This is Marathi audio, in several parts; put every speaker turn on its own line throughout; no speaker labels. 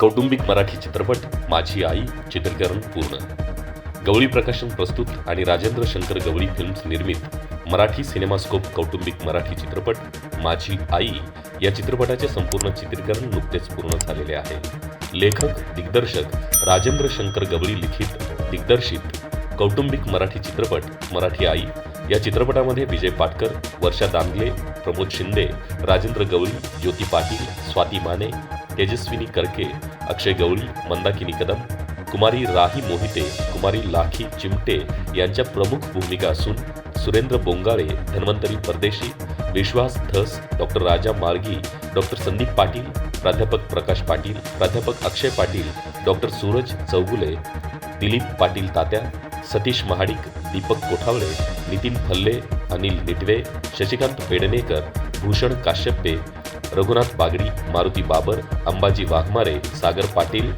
कौटुंबिक मराठी चित्रपट माझी आई चित्रीकरण पूर्ण. गवळी प्रकाशन प्रस्तुत आणि राजेंद्र शंकर गवळी फिल्म्स निर्मित मराठी सिनेमास्कोप कौटुंबिक मराठी चित्रपट माझी आई या चित्रपटाचे संपूर्ण चित्रीकरण नुकतेच पूर्ण झालेले आहे. लेखक दिग्दर्शक राजेंद्र शंकर गवळी लिखित दिग्दर्शित कौटुंबिक मराठी चित्रपट मराठी आई या चित्रपटामध्ये विजय पाटकर वर्षा दांगले प्रमोद शिंदे राजेंद्र गवळी ज्योती पाटील स्वाती माने तेजस्विनी करके अक्षय गवळी मंदाकिनी कदम कुमारी राही मोहिते कुमारी लाखी चिमटे यांच्या प्रमुख भूमिका असून सुरेंद्र बोंगाळे धन्वंतरी परदेशी विश्वास धस डॉक्टर राजा माळगी डॉक्टर संदीप पाटील प्राध्यापक प्रकाश पाटील प्राध्यापक अक्षय पाटील डॉक्टर सूरज चौगुले दिलीप पाटील तात्या सतीश महाडिक दीपक कोठावळे नितीन फल्ले अनिल निटवे शशिकांत पेडणेकर भूषण काश्यपे रघुनाथ बागडी मारुती बाबर अंबाजी वाघमारे सागर पाटील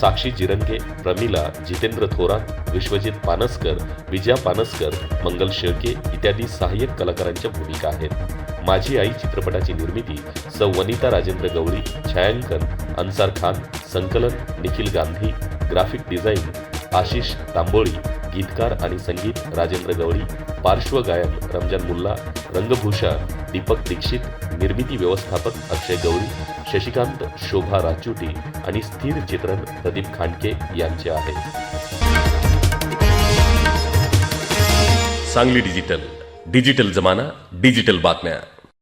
साक्षी जिरंगे प्रमिला जितेंद्र थोरात विश्वजित पानसकर विजया पानसकर मंगल शेळके इत्यादी सहाय्यक कलाकारांच्या भूमिका आहेत. माझी आई चित्रपटाची निर्मिती सौ. वनिता राजेंद्र गवळी छायांकन अन्सार खान संकलन निखिल गांधी ग्राफिक डिझाईन आशिष तांबोळी गीतकार आणि संगीत राजेंद्र गवळी पार्श्वगायन रमजान मुल्ला रंगभूषा दीपक दीक्षित निर्मिती व्यवस्थापक अक्षय गवळी शशिकांत शोभा राचुटी आणि स्थिर चित्रण प्रदीप खांडके यांचे आहे. सांगली डिजिटल डिजिटल जमाना डिजिटल बातम्या.